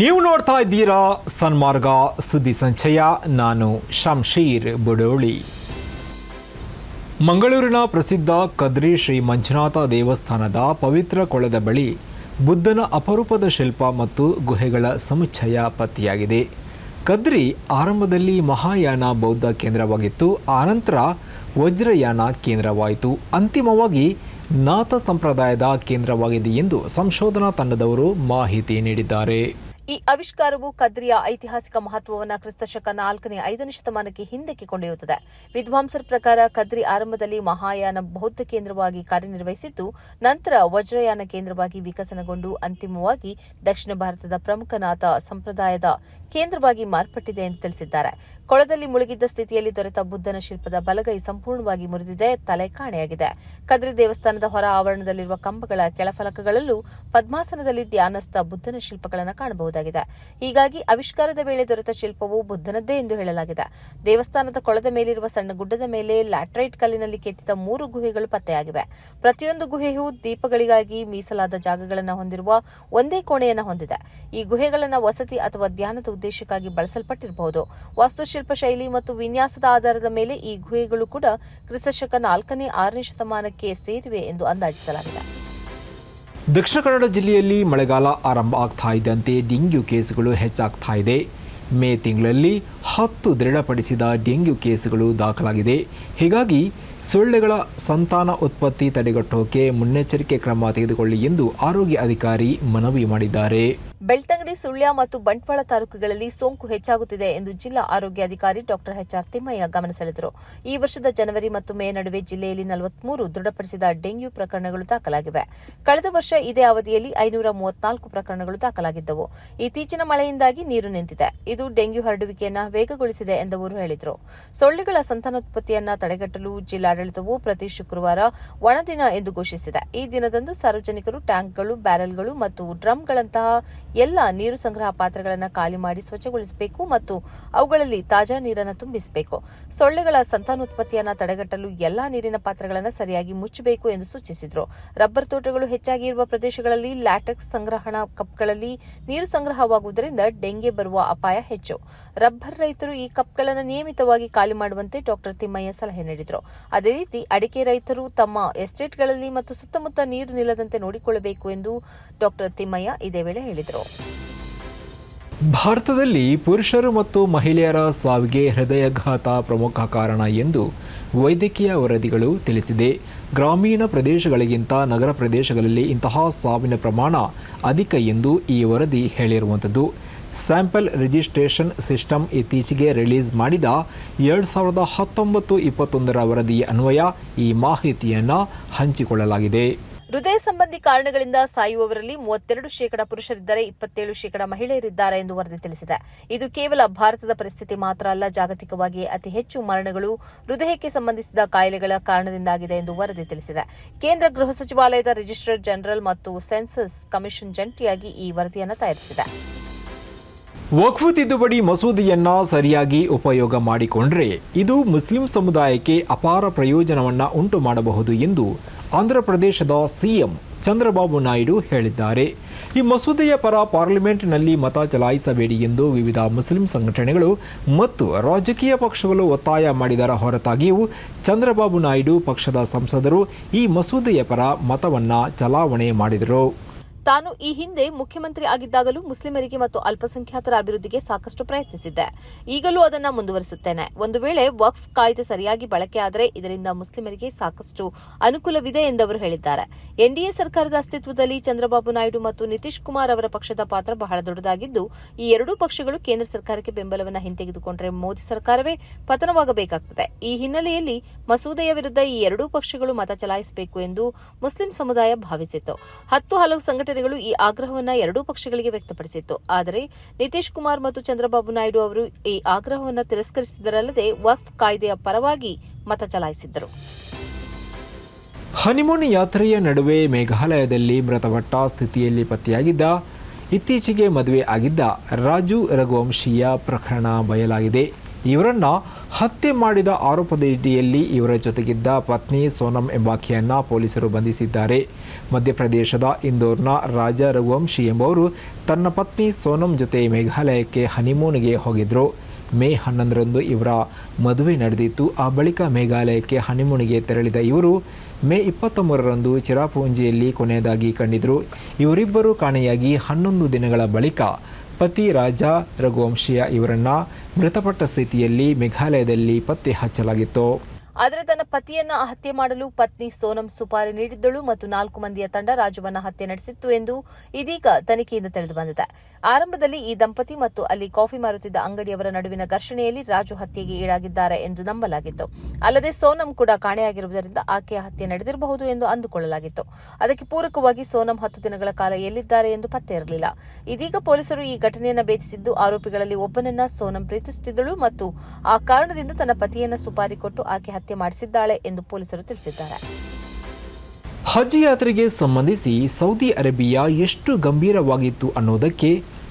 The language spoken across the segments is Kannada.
ನೀವು ನೋಡ್ತಾ ಇದ್ದೀರಾ ಸನ್ಮಾರ್ಗ ಸುದ್ದಿ ಸಂಚಯ. ನಾನು ಶಂಶೀರ್ ಬುಡೋಳಿ. ಮಂಗಳೂರಿನ ಪ್ರಸಿದ್ಧ ಕದ್ರಿ ಶ್ರೀ ಮಂಜುನಾಥ ದೇವಸ್ಥಾನದ ಪವಿತ್ರ ಕೊಳದ ಬಳಿ ಬುದ್ಧನ ಅಪರೂಪದ ಶಿಲ್ಪ ಮತ್ತು ಗುಹೆಗಳ ಸಮುಚ್ಚಯ ಪತ್ತೆಯಾಗಿದೆ. ಕದ್ರಿ ಆರಂಭದಲ್ಲಿ ಮಹಾಯಾನ ಬೌದ್ಧ ಕೇಂದ್ರವಾಗಿತ್ತು, ಆನಂತರ ವಜ್ರಯಾನ ಕೇಂದ್ರವಾಯಿತು. ಅಂತಿಮವಾಗಿ ನಾಥ ಸಂಪ್ರದಾಯದ ಕೇಂದ್ರವಾಗಿದೆ ಎಂದು ಸಂಶೋಧನಾ ತಂಡದವರು ಮಾಹಿತಿ ನೀಡಿದ್ದಾರೆ. ಈ ಆವಿಷ್ಕಾರವು ಕದ್ರಿಯ ಐತಿಹಾಸಿಕ ಮಹತ್ವವನ್ನು ಕ್ರಿಸ್ತಶಕ ನಾಲ್ಕನೇ, ಐದನೇ ಶತಮಾನಕ್ಕೆ ಹಿಂದಕ್ಕೆ ಕೊಂಡೊಯ್ಯುತ್ತದೆ. ವಿದ್ವಾಂಸರ ಪ್ರಕಾರ ಕದ್ರಿ ಆರಂಭದಲ್ಲಿ ಮಹಾಯಾನ ಬೌದ್ಧ ಕೇಂದ್ರವಾಗಿ ಕಾರ್ಯನಿರ್ವಹಿಸಿದ್ದು, ನಂತರ ವಜ್ರಯಾನ ಕೇಂದ್ರವಾಗಿ ವಿಕಸನಗೊಂಡು ಅಂತಿಮವಾಗಿ ದಕ್ಷಿಣ ಭಾರತದ ಪ್ರಮುಖ ನಾಥ ಸಂಪ್ರದಾಯದ ಕೇಂದ್ರವಾಗಿ ಮಾರ್ಪಟ್ಟಿದೆ ಎಂದು ತಿಳಿಸಿದ್ದಾರೆ. ಕೊಳದಲ್ಲಿ ಮುಳುಗಿದ್ದ ಸ್ಥಿತಿಯಲ್ಲಿ ದೊರೆತ ಬುದ್ಧನ ಶಿಲ್ಪದ ಬಲಗೈ ಸಂಪೂರ್ಣವಾಗಿ ಮುರಿದಿದೆ, ತಲೆ ಕಾಣೆಯಾಗಿದೆ. ಕದ್ರಿ ದೇವಸ್ಥಾನದ ಹೊರ ಆವರಣದಲ್ಲಿರುವ ಕಂಬಗಳ ಕೆಳಫಲಕಗಳಲ್ಲೂ ಪದ್ಮಾಸನದಲ್ಲಿ ಧ್ಯಾನಸ್ಥ ಬುದ್ಧನ ಶಿಲ್ಪಗಳನ್ನು ಕಾಣಬಹುದಾಗಿದೆ ಹೀಗಾಗಿ ಆವಿಷ್ಕಾರದ ವೇಳೆ ದೊರೆತ ಶಿಲ್ಪವು ಬುದ್ಧನದ್ದೇ ಎಂದು ಹೇಳಲಾಗಿದೆ. ದೇವಸ್ಥಾನದ ಕೊಳದ ಮೇಲಿರುವ ಸಣ್ಣ ಗುಡ್ಡದ ಮೇಲೆ ಲ್ಯಾಟ್ರೈಟ್ ಕಲ್ಲಿನಲ್ಲಿ ಕೆತ್ತಿದ ಮೂರು ಗುಹೆಗಳು ಪತ್ತೆಯಾಗಿವೆ. ಪ್ರತಿಯೊಂದು ಗುಹೆಯು ದೀಪಗಳಿಗಾಗಿ ಮೀಸಲಾದ ಜಾಗಗಳನ್ನು ಹೊಂದಿರುವ ಒಂದೇ ಕೋಣೆಯನ್ನು ಹೊಂದಿದೆ. ಈ ಗುಹೆಗಳನ್ನು ವಸತಿ ಅಥವಾ ಧ್ಯಾನದ ಉದ್ದೇಶಕ್ಕಾಗಿ ಬಳಸಲ್ಪಟ್ಟಿರಬಹುದು. ವಾಸ್ತುಶಿಲ್ಪ ಶೈಲಿ ಮತ್ತು ವಿನ್ಯಾಸದ ಆಧಾರದ ಮೇಲೆ ಈ ಗುಹೆಗಳು ಕೂಡ ಕ್ರಿಸ್ತಶಕ ನಾಲ್ಕನೇ ಆರನೇ ಶತಮಾನಕ್ಕೆ ಸೇರಿವೆ ಎಂದು ಅಂದಾಜಿಸಲಾಗಿದೆ. ದಕ್ಷಿಣ ಕನ್ನಡ ಜಿಲ್ಲೆಯಲ್ಲಿ ಮಳೆಗಾಲ ಆರಂಭ ಆಗ್ತಾ ಇದ್ದಂತೆ ಡೆಂಗ್ಯೂ ಕೇಸುಗಳು ಹೆಚ್ಚಾಗ್ತಾ ಇದೆ. ಮೇ ತಿಂಗಳಲ್ಲಿ ಹತ್ತು ದೃಢಪಡಿಸಿದ ಡೆಂಗ್ಯೂ ಕೇಸುಗಳು ದಾಖಲಾಗಿದೆ. ಹೀಗಾಗಿ ಸೊಳ್ಳೆಗಳ ಸಂತಾನ ಉತ್ಪತ್ತಿ ತಡೆಗಟ್ಟೋಕೆ ಮುನ್ನೆಚ್ಚರಿಕೆ ಕ್ರಮ ತೆಗೆದುಕೊಳ್ಳಿ ಎಂದು ಆರೋಗ್ಯ ಅಧಿಕಾರಿ ಮನವಿ ಮಾಡಿದ್ದಾರೆ. ಬೆಳ್ತಂಗಡಿ, ಸುಳ್ಯ ಮತ್ತು ಬಂಟ್ವಾಳ ತಾಲೂಕುಗಳಲ್ಲಿ ಸೋಂಕು ಹೆಚ್ಚಾಗುತ್ತಿದೆ ಎಂದು ಜಿಲ್ಲಾ ಆರೋಗ್ಯಾಧಿಕಾರಿ ಡಾಕ್ಟರ್ ಎಚ್ಆರ್ ತಿಮ್ಮಯ್ಯ ಗಮನ ಸೆಳೆದರು. ಈ ವರ್ಷದ ಜನವರಿ ಮತ್ತು ಮೇ ನಡುವೆ ಜಿಲ್ಲೆಯಲ್ಲಿ ನಲವತ್ಮೂರು ದೃಢಪಡಿಸಿದ ಡೆಂಗ್ಯೂ ಪ್ರಕರಣಗಳು ದಾಖಲಾಗಿವೆ. ಕಳೆದ ವರ್ಷ ಇದೇ ಅವಧಿಯಲ್ಲಿ ಐನೂರ ಮೂವತ್ನಾಲ್ಕು ಪ್ರಕರಣಗಳು ದಾಖಲಾಗಿದ್ದವು. ಇತ್ತೀಚಿನ ಮಳೆಯಿಂದಾಗಿ ನೀರು ನಿಂತಿದೆ. ಇದು ಡೆಂಗ್ಯೂ ಹರಡುವಿಕೆಯನ್ನು ವೇಗಗೊಳಿಸಿದೆ ಎಂದು ಅವರು ಹೇಳಿದರು. ಸೊಳ್ಳೆಗಳ ಸಂತಾನೋತ್ಪತ್ತಿಯನ್ನು ತಡೆಗಟ್ಟಲು ಜಿಲ್ಲಾಡಳಿತವು ಪ್ರತಿ ಶುಕ್ರವಾರ ಒಣದಿನ ಎಂದು ಘೋಷಿಸಿದೆ. ಈ ದಿನದಂದು ಸಾರ್ವಜನಿಕರು ಟ್ಯಾಂಕ್ಗಳು, ಬ್ಯಾರೆಲ್ಗಳು ಮತ್ತು ಡ್ರಮ್ಗಳಂತಹ ಎಲ್ಲ ನೀರು ಸಂಗ್ರಹ ಪಾತ್ರಗಳನ್ನು ಖಾಲಿ ಮಾಡಿ ಸ್ವಚ್ಛಗೊಳಿಸಬೇಕು ಮತ್ತು ಅವುಗಳಲ್ಲಿ ತಾಜಾ ನೀರನ್ನು ತುಂಬಿಸಬೇಕು. ಸೊಳ್ಳೆಗಳ ಸಂತಾನೋತ್ಪತ್ತಿಯನ್ನು ತಡೆಗಟ್ಟಲು ಎಲ್ಲಾ ನೀರಿನ ಪಾತ್ರಗಳನ್ನು ಸರಿಯಾಗಿ ಮುಚ್ಚಬೇಕು ಎಂದು ಸೂಚಿಸಿದರು. ರಬ್ಬರ್ ತೋಟಗಳು ಹೆಚ್ಚಾಗಿ ಇರುವ ಪ್ರದೇಶಗಳಲ್ಲಿ ಲ್ಯಾಟೆಕ್ಸ್ ಸಂಗ್ರಹಣಾ ಕಪ್ಗಳಲ್ಲಿ ನೀರು ಸಂಗ್ರಹವಾಗುವುದರಿಂದ ಡೆಂಗೆ ಬರುವ ಅಪಾಯ ಹೆಚ್ಚು. ರಬ್ಬರ್ ರೈತರು ಈ ಕಪ್ಗಳನ್ನು ನಿಯಮಿತವಾಗಿ ಖಾಲಿ ಮಾಡುವಂತೆ ಡಾಕ್ಟರ್ ತಿಮ್ಮಯ್ಯ ಸಲಹೆ ನೀಡಿದರು. ಅದೇ ರೀತಿ ಅಡಿಕೆ ರೈತರು ತಮ್ಮ ಎಸ್ಟೇಟ್ಗಳಲ್ಲಿ ಮತ್ತು ಸುತ್ತಮುತ್ತ ನೀರು ನಿಲ್ಲದಂತೆ ನೋಡಿಕೊಳ್ಳಬೇಕು ಎಂದು ಡಾಕ್ಟರ್ ತಿಮ್ಮಯ್ಯ ಇದೇ ವೇಳೆ ಹೇಳಿದರು. ಭಾರತದಲ್ಲಿ ಪುರುಷರು ಮತ್ತು ಮಹಿಳೆಯರ ಸಾವಿಗೆ ಹೃದಯಘಾತ ಪ್ರಮುಖ ಕಾರಣ ಎಂದು ವೈದ್ಯಕೀಯ ವರದಿಗಳು ತಿಳಿಸಿದೆ. ಗ್ರಾಮೀಣ ಪ್ರದೇಶಗಳಿಗಿಂತ ನಗರ ಪ್ರದೇಶಗಳಲ್ಲಿ ಇಂತಹ ಸಾವಿನ ಪ್ರಮಾಣ ಅಧಿಕ ಎಂದು ಈ ವರದಿ ಹೇಳಿರುವಂಥದ್ದು. ಸ್ಯಾಂಪಲ್ ರಿಜಿಸ್ಟ್ರೇಷನ್ ಸಿಸ್ಟಮ್ ಇತ್ತೀಚೆಗೆ ರಿಲೀಸ್ ಮಾಡಿದ ಎರಡು ಸಾವಿರದ ಹತ್ತೊಂಬತ್ತು ಇಪ್ಪತ್ತೊಂದರ ವರದಿಯ ಅನ್ವಯ ಈ ಮಾಹಿತಿಯನ್ನು ಹಂಚಿಕೊಳ್ಳಲಾಗಿದೆ. ಹೃದಯ ಸಂಬಂಧಿ ಕಾರಣಗಳಿಂದ ಸಾಯುವವರಲ್ಲಿ ಮೂವತ್ತೆರಡು ಶೇಕಡ ಪುರುಷರಿದ್ದರೆ ಇಪ್ಪತ್ತೇಳು ಶೇಕಡ ಮಹಿಳೆಯರಿದ್ದಾರೆ ಎಂದು ವರದಿ ತಿಳಿಸಿದೆ. ಇದು ಕೇವಲ ಭಾರತದ ಪರಿಸ್ಥಿತಿ ಮಾತ್ರ ಅಲ್ಲ, ಜಾಗತಿಕವಾಗಿ ಅತಿ ಹೆಚ್ಚು ಮರಣಗಳು ಹೃದಯಕ್ಕೆ ಸಂಬಂಧಿಸಿದ ಕಾಯಿಲೆಗಳ ಕಾರಣದಿಂದಾಗಿದೆ ಎಂದು ವರದಿ ತಿಳಿಸಿದೆ. ಕೇಂದ್ರ ಗೃಹ ಸಚಿವಾಲಯದ ರಿಜಿಸ್ಟ್ರಾರ್ ಜನರಲ್ ಮತ್ತು ಸೆನ್ಸಸ್ ಕಮಿಷನ್ ಜಂಟಿಯಾಗಿ ಈ ವರದಿಯನ್ನು ತಯಾರಿಸಿದೆ. ವಕ್ಫ್ ತಿದ್ದುಪಡಿ ಮಸೂದೆಯನ್ನ ಸರಿಯಾಗಿ ಉಪಯೋಗ ಮಾಡಿಕೊಂಡರೆ ಇದು ಮುಸ್ಲಿಂ ಸಮುದಾಯಕ್ಕೆ ಅಪಾರ ಪ್ರಯೋಜನವನ್ನ ಉಂಟು ಮಾಡಬಹುದು ಎಂದು ಆಂಧ್ರಪ್ರದೇಶದ ಸಿಎಂ ಚಂದ್ರಬಾಬು ನಾಯ್ಡು ಹೇಳಿದ್ದಾರೆ. ಈ ಮಸೂದೆಯ ಪರ ಪಾರ್ಲಿಮೆಂಟ್ನಲ್ಲಿ ಮತ ಚಲಾಯಿಸಬೇಡಿ ಎಂದು ವಿವಿಧ ಮುಸ್ಲಿಂ ಸಂಘಟನೆಗಳು ಮತ್ತು ರಾಜಕೀಯ ಪಕ್ಷಗಳು ಒತ್ತಾಯ ಮಾಡಿದರ ಹೊರತಾಗಿಯೂ ಚಂದ್ರಬಾಬು ನಾಯ್ಡು ಪಕ್ಷದ ಸಂಸದರು ಈ ಮಸೂದೆಯ ಪರ ಮತವನ್ನು ಚಲಾವಣೆ ಮಾಡಿದರು. ತಾನು ಈ ಹಿಂದೆ ಮುಖ್ಯಮಂತ್ರಿ ಆಗಿದ್ದಾಗಲೂ ಮುಸ್ಲಿಮರಿಗೆ ಮತ್ತು ಅಲ್ಪಸಂಖ್ಯಾತರ ಅಭಿವೃದ್ಧಿಗೆ ಸಾಕಷ್ಟು ಪ್ರಯತ್ನಿಸಿದ್ದೆ. ಈಗಲೂ ಅದನ್ನ ಮುಂದುವರಿಸುತ್ತೇನೆ. ಒಂದು ವೇಳೆ ವಕ್ಫ್ ಕಾಯ್ದೆ ಸರಿಯಾಗಿ ಬಳಕೆಯಾದರೆ ಇದರಿಂದ ಮುಸ್ಲಿಮರಿಗೆ ಸಾಕಷ್ಟು ಅನುಕೂಲವಿದೆ ಎಂದವರು ಹೇಳಿದ್ದಾರೆ. ಎನ್ಡಿಎ ಸರ್ಕಾರದ ಅಸ್ತಿತ್ವದಲ್ಲಿ ಚಂದ್ರಬಾಬು ನಾಯ್ಡು ಮತ್ತು ನಿತೀಶ್ ಕುಮಾರ್ ಅವರ ಪಕ್ಷದ ಪಾತ್ರ ಬಹಳ ದೊಡ್ಡದಾಗಿದ್ದು, ಈ ಎರಡೂ ಪಕ್ಷಗಳು ಕೇಂದ್ರ ಸರ್ಕಾರಕ್ಕೆ ಬೆಂಬಲವನ್ನು ಹಿಂತೆಗೆದುಕೊಂಡರೆ ಮೋದಿ ಸರ್ಕಾರವೇ ಪತನವಾಗಬೇಕಾಗುತ್ತದೆ ಈ ಹಿನ್ನೆಲೆಯಲ್ಲಿ ಮಸೂದೆಯ ವಿರುದ್ಧ ಈ ಎರಡೂ ಪಕ್ಷಗಳು ಮತ ಚಲಾಯಿಸಬೇಕು ಎಂದು ಮುಸ್ಲಿಂ ಸಮುದಾಯ ಭಾವಿಸಿತ್ತು. ಹತ್ತು ಹಲವು ಸಂಘಟನೆಗಳು ಈ ಆಗ್ರಹವನ್ನು ಎರಡೂ ಪಕ್ಷಗಳಿಗೆ ವ್ಯಕ್ತಪಡಿಸಿತ್ತು. ಆದರೆ ನಿತೀಶ್ ಕುಮಾರ್ ಮತ್ತು ಚಂದ್ರಬಾಬು ನಾಯ್ಡು ಅವರು ಈ ಆಗ್ರಹವನ್ನು ತಿರಸ್ಕರಿಸಿದರಲ್ಲದೆ ವಕ್ಫ್ ಕಾಯ್ದೆಯ ಪರವಾಗಿ ಮತ ಚಲಾಯಿಸಿದ್ದರು. ಹನಿಮೂನ್ ಯಾತ್ರೆಯ ನಡುವೆ ಮೇಘಾಲಯದಲ್ಲಿ ಮೃತಪಟ್ಟ ಸ್ಥಿತಿಯಲ್ಲಿ ಪತ್ತೆಯಾಗಿದ್ದ, ಇತ್ತೀಚೆಗೆ ಮದುವೆ ಆಗಿದ್ದ ರಾಜು ರಘುವಂಶೀಯ ಪ್ರಕರಣ ಬಯಲಾಗಿದೆ. ಇವರನ್ನ ಹತ್ಯೆ ಮಾಡಿದ ಆರೋಪದಡಿಯಲ್ಲಿ ಇವರ ಜೊತೆಗಿದ್ದ ಪತ್ನಿ ಸೋನಂ ಎಂಬಾಕೆಯನ್ನ ಪೊಲೀಸರು ಬಂಧಿಸಿದ್ದಾರೆ. ಮಧ್ಯಪ್ರದೇಶದ ಇಂದೋರ್ನ ರಾಜ ರಘುವಂಶಿ ಎಂಬವರು ತನ್ನ ಪತ್ನಿ ಸೋನಂ ಜೊತೆ ಮೇಘಾಲಯಕ್ಕೆ ಹನಿಮೂನ್ಗೆ ಹೋಗಿದ್ರು. ಮೇ ಹನ್ನೊಂದರಂದು ಇವರ ಮದುವೆ ನಡೆದಿತ್ತು. ಆ ಬಳಿಕ ಮೇಘಾಲಯಕ್ಕೆ ಹನಿಮೂನಿಗೆ ತೆರಳಿದ ಇವರು ಮೇ ಇಪ್ಪತ್ತೊಂಬರರಂದು ಚಿರಾಪುಂಜಿಯಲ್ಲಿ ಕೊನೆಯದಾಗಿ ಕಂಡಿದ್ರು. ಇವರಿಬ್ಬರು ಕಾಣೆಯಾಗಿ ಹನ್ನೊಂದು ದಿನಗಳ ಬಳಿಕ ಪತಿ ರಾಜ ರಘುವಂಶಿಯ ಇವರನ್ನ ಮೃತಪಟ್ಟ ಸ್ಥಿತಿಯಲ್ಲಿ ಮೇಘಾಲಯದಲ್ಲಿ ಪತ್ತೆ ಹಚ್ಚಲಾಗಿತ್ತು. ಆದರೆ ತನ್ನ ಪತಿಯನ್ನ ಹತ್ಯೆ ಮಾಡಲು ಪತ್ನಿ ಸೋನಂ ಸುಪಾರಿ ನೀಡಿದ್ದಳು ಮತ್ತು ನಾಲ್ಕು ಮಂದಿಯ ತಂಡ ರಾಜುವನ್ನ ಹತ್ಯೆ ನಡೆಸಿತ್ತು ಎಂದು ಇದೀಗ ತನಿಖೆಯಿಂದ ತಿಳಿದುಬಂದಿದೆ ಆರಂಭದಲ್ಲಿ ಈ ದಂಪತಿ ಮತ್ತು ಅಲ್ಲಿ ಕಾಫಿ ಮಾರುತ್ತಿದ್ದ ಅಂಗಡಿಯವರ ನಡುವಿನ ಘರ್ಷಣೆಯಲ್ಲಿ ರಾಜು ಹತ್ಯೆಗೆ ಈಡಾಗಿದ್ದಾರೆ ಎಂದು ನಂಬಲಾಗಿತ್ತು. ಅಲ್ಲದೆ ಸೋನಂ ಕೂಡ ಕಾಣೆಯಾಗಿರುವುದರಿಂದ ಆಕೆಯ ಹತ್ಯೆ ನಡೆದಿರಬಹುದು ಎಂದು ಅಂದುಕೊಳ್ಳಲಾಗಿತ್ತು. ಅದಕ್ಕೆ ಪೂರಕವಾಗಿ ಸೋನಂ ಹತ್ತು ದಿನಗಳ ಕಾಲ ಎಲ್ಲಿದ್ದಾರೆ ಎಂದು ಪತ್ತೆ ಇರಲಿಲ್ಲ. ಇದೀಗ ಪೊಲೀಸರು ಈ ಘಟನೆಯನ್ನು ಭೇದಿಸಿದ್ದು ಆರೋಪಿಗಳಲ್ಲಿ ಒಬ್ಬನನ್ನ ಸೋನಂ ಪ್ರೀತಿಸುತ್ತಿದ್ದಳು ಮತ್ತು ಆ ಕಾರಣದಿಂದ ತನ್ನ ಪತಿಯನ್ನ ಸುಪಾರಿ ಕೊಟ್ಟು ಆಕೆ ಹತ್ಯೆ ಮಾಡಿಸಿದ್ದಾಳೆ ಎಂದು ಪೊಲೀಸರು ತಿಳಿಸಿದ್ದಾರೆ. ಹಜ್ ಯಾತ್ರೆಗೆ ಸಂಬಂಧಿಸಿ ಸೌದಿ ಅರೇಬಿಯಾ ಎಷ್ಟು ಗಂಭೀರವಾಗಿತ್ತು ಅನ್ನೋದಕ್ಕೆ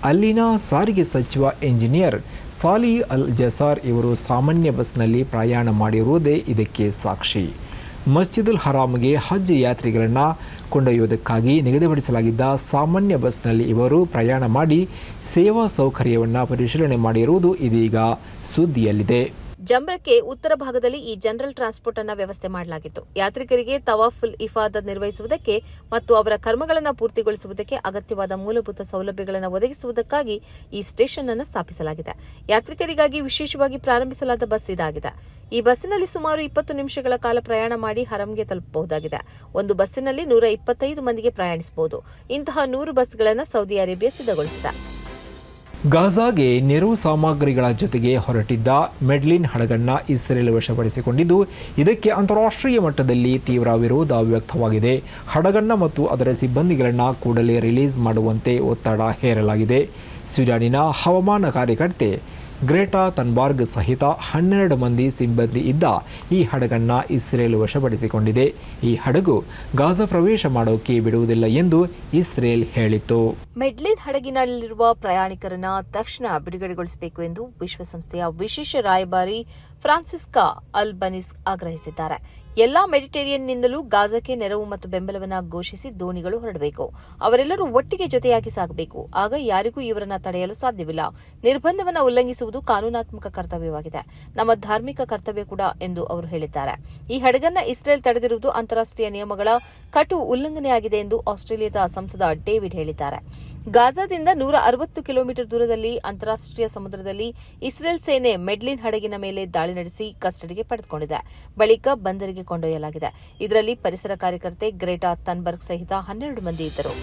ಅಲ್ಲಿನ ಸಾರಿಗೆ ಸಚಿವ ಎಂಜಿನಿಯರ್ ಸಾಲಿ ಅಲ್ ಜಸಾರ್ ಇವರು ಸಾಮಾನ್ಯ ಬಸ್ನಲ್ಲಿ ಪ್ರಯಾಣ ಮಾಡಿರುವುದೇ ಇದಕ್ಕೆ ಸಾಕ್ಷಿ. ಮಸ್ಜಿದುಲ್ ಹರಾಮ್ಗೆ ಹಜ್ ಯಾತ್ರಿಗಳನ್ನು ಕೊಂಡೊಯ್ಯುವುದಕ್ಕಾಗಿ ನಿಗದಿಪಡಿಸಲಾಗಿದ್ದ ಸಾಮಾನ್ಯ ಬಸ್ನಲ್ಲಿ ಇವರು ಪ್ರಯಾಣ ಮಾಡಿ ಸೇವಾ ಸೌಕರ್ಯವನ್ನು ಪರಿಶೀಲನೆ ಮಾಡಿರುವುದು ಇದೀಗ ಸುದ್ದಿಯಲ್ಲಿದೆ. ಜಮ್ರಕ್ಕೆ ಉತ್ತರ ಭಾಗದಲ್ಲಿ ಈ ಜನರಲ್ ಟ್ರಾನ್ಸ್ಪೋರ್ಟ್ ಅನ್ನ ವ್ಯವಸ್ಥೆ ಮಾಡಲಾಗಿತ್ತು. ಯಾತ್ರಿಕರಿಗೆ ತವಾಫುಲ್ ಇಫಾದ ನಿರ್ವಹಿಸುವುದಕ್ಕೆ ಮತ್ತು ಅವರ ಕರ್ಮಗಳನ್ನು ಪೂರ್ತಿಗೊಳಿಸುವುದಕ್ಕೆ ಅಗತ್ಯವಾದ ಮೂಲಭೂತ ಸೌಲಭ್ಯಗಳನ್ನು ಒದಗಿಸುವುದಕ್ಕಾಗಿ ಈ ಸ್ಟೇಷನ್ ಅನ್ನು ಸ್ಥಾಪಿಸಲಾಗಿದೆ. ಯಾತ್ರಿಕರಿಗಾಗಿ ವಿಶೇಷವಾಗಿ ಪ್ರಾರಂಭಿಸಲಾದ ಬಸ್ ಇದಾಗಿದೆ. ಈ ಬಸ್ಸಿನಲ್ಲಿ ಸುಮಾರು ಇಪ್ಪತ್ತು ನಿಮಿಷಗಳ ಕಾಲ ಪ್ರಯಾಣ ಮಾಡಿ ಹರಂಗೆ ತಲುಪಬಹುದಾಗಿದೆ. ಒಂದು ಬಸ್ಸಿನಲ್ಲಿ ನೂರ ಇಪ್ಪತ್ತೈದು ಮಂದಿಗೆ ಪ್ರಯಾಣಿಸಬಹುದು. ಇಂತಹ ನೂರು ಬಸ್ಗಳನ್ನು ಸೌದಿ ಅರೇಬಿಯಾ ಸಿದ್ಧಗೊಳಿಸಿದೆ. ಗಾಜಾಗೆ ನೆರವು ಸಾಮಗ್ರಿಗಳ ಜೊತೆಗೆ ಹೊರಟಿದ್ದ ಮೆಡ್ಲಿನ್ ಹಡಗನ್ನ ಇಸ್ರೇಲ್ ವಶಪಡಿಸಿಕೊಂಡಿದ್ದು, ಇದಕ್ಕೆ ಅಂತಾರಾಷ್ಟ್ರೀಯ ಮಟ್ಟದಲ್ಲಿ ತೀವ್ರ ವಿರೋಧ ವ್ಯಕ್ತವಾಗಿದೆ. ಹಡಗನ್ನ ಮತ್ತು ಅದರ ಸಿಬ್ಬಂದಿಗಳನ್ನು ಕೂಡಲೇ ರಿಲೀಸ್ ಮಾಡುವಂತೆ ಒತ್ತಡ ಹೇರಲಾಗಿದೆ. ಸ್ವೀಡನಿನ ಹವಾಮಾನ ಕಾರ್ಯಕರ್ತೆ ಗ್ರೇಟಾ ತನ್ಬಾರ್ಗ್ ಸಹಿತ ಹನ್ನೆರಡು ಮಂದಿ ಸಿಬ್ಬಂದಿ ಇದ್ದ ಈ ಹಡಗನ್ನ ಇಸ್ರೇಲ್ ವಶಪಡಿಸಿಕೊಂಡಿದೆ. ಈ ಹಡಗು ಗಾಜಾ ಪ್ರವೇಶ ಮಾಡೋಕೆ ಬಿಡುವುದಿಲ್ಲ ಎಂದು ಇಸ್ರೇಲ್ ಹೇಳಿತ್ತು. ಮೆಡ್ಲಿನ್ ಹಡಗಿನಲ್ಲಿರುವ ಪ್ರಯಾಣಿಕರನ್ನ ತಕ್ಷಣ ಬಿಡುಗಡೆಗೊಳಿಸಬೇಕು ಎಂದು ವಿಶ್ವಸಂಸ್ಥೆಯ ವಿಶೇಷ ರಾಯಭಾರಿ ಫ್ರಾನ್ಸಿಸ್ಕಾ ಅಲ್ಬನಿಸ್ ಆಗ್ರಹಿಸಿದ್ದಾರೆ. ಎಲ್ಲಾ ಮೆಡಿಟೇರಿಯನ್ನಿಂದಲೂ ಗಾಜಾಕ್ಕೆ ನೆರವು ಮತ್ತು ಬೆಂಬಲವನ್ನು ಘೋಷಿಸಿ ದೋಣಿಗಳು ಹೊರಡಬೇಕು. ಅವರೆಲ್ಲರೂ ಒಟ್ಟಿಗೆ ಜೊತೆಯಾಗಿ ಸಾಗಬೇಕು. ಆಗ ಯಾರಿಗೂ ಇವರನ್ನ ತಡೆಯಲು ಸಾಧ್ಯವಿಲ್ಲ. ನಿರ್ಬಂಧವನ್ನು ಉಲ್ಲಂಘಿಸುವುದು ಕಾನೂನಾತ್ಮಕ ಕರ್ತವ್ಯವಾಗಿದೆ. ನಮ್ಮ ಧಾರ್ಮಿಕ ಕರ್ತವ್ಯ ಕೂಡ ಎಂದು ಅವರು ಹೇಳಿದ್ದಾರೆ. ಈ ಹಡಗನ್ನ ಇಸ್ರೇಲ್ ತಡೆದಿರುವುದು ಅಂತಾರಾಷ್ಟೀಯ ನಿಯಮಗಳ ಕಟು ಉಲ್ಲಂಘನೆಯಾಗಿದೆ ಎಂದು ಆಸ್ಟ್ರೇಲಿಯಾದ ಸಂಸದ ಡೇವಿಡ್ ಹೇಳಿದ್ದಾರೆ. ಗಾಜಾದಿಂದ ನೂರ ಅರವತ್ತು ಕಿಲೋಮೀಟರ್ ದೂರದಲ್ಲಿ ಅಂತಾರಾಷ್ಟ್ರೀಯ ಸಮುದ್ರದಲ್ಲಿ ಇಸ್ರೇಲ್ ಸೇನೆ ಮೆಡ್ಲಿನ್ ಹಡಗಿನ ಮೇಲೆ ದಾಳಿ ನಡೆಸಿ ಕಸ್ಟಡಿಗೆ ಪಡೆದುಕೊಂಡಿದೆ. ಬಳಿಕ ಬಂದರಿಗೆ ಕೊಂಡೊಯ್ಯಲಾಗಿದೆ. ಇದರಲ್ಲಿ ಪರಿಸರ ಕಾರ್ಯಕರ್ತೆ ಗ್ರೇಟಾ ತನ್ಬರ್ಗ್ ಸಹಿತ ಹನ್ನೆರಡು ಮಂದಿ ಇದ್ದರು.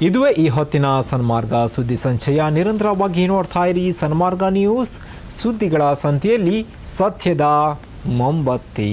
ಇದುವೇ ಈ ಹೊತ್ತಿನ ಸನ್ಮಾರ್ಗ ಸುದ್ದಿ ಸಂಚಯ. ನಿರಂತರವಾಗಿ ನೋಡ್ತಾ ಇರಿ ಸನ್ಮಾರ್ಗ ನ್ಯೂಸ್. ಸುದ್ದಿಗಳ ಸಂತೆಯಲ್ಲಿ ಸತ್ಯದ ಮೊಂಬತ್ತಿ.